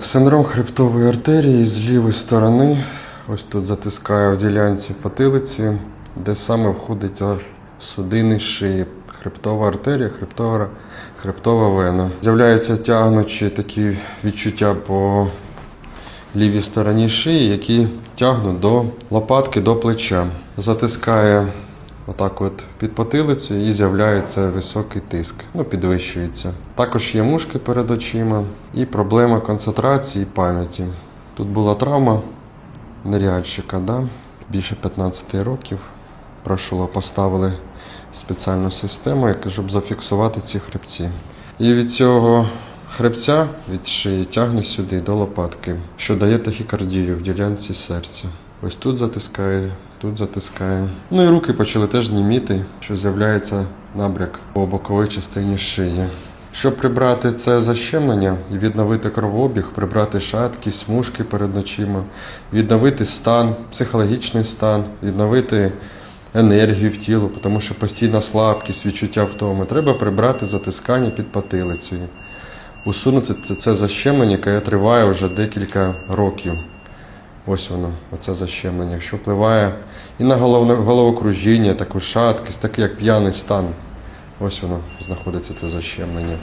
Синдром хребтової артерії з лівої сторони. Ось тут затискає в ділянці потилиці, де саме входить судини шиї. Хребтова артерія, хребтова, хребтова вена. З'являються тягнучі такі відчуття по лівій стороні шиї, які тягнуть до лопатки, до плеча. Затискає отак от під потилицею і з'являється високий тиск, ну підвищується. Також є мушки перед очима і проблема концентрації пам'яті. Тут була травма неріальщика, да? більше 15 років. Пройшло, поставили спеціальну систему, щоб зафіксувати ці хребці. І від цього хребця від шиї тягне сюди до лопатки, що дає тахікардію в ділянці серця. Ось тут затискає, тут затискає. Ну і руки почали теж німіти, що з'являється набряк по боковій частині шиї. Щоб прибрати це защемлення і відновити кровообіг, прибрати шатки, смужки перед очима, відновити стан, психологічний стан, відновити енергію в тіло, тому що постійна слабкість, відчуття втоми. Треба прибрати затискання під потилицею, усунути це, це защемлення, яке триває вже декілька років. Ось воно, оце защемлення, що впливає і на головокружіння, таку шаткість, такий як п'яний стан. Ось воно знаходиться це защемлення.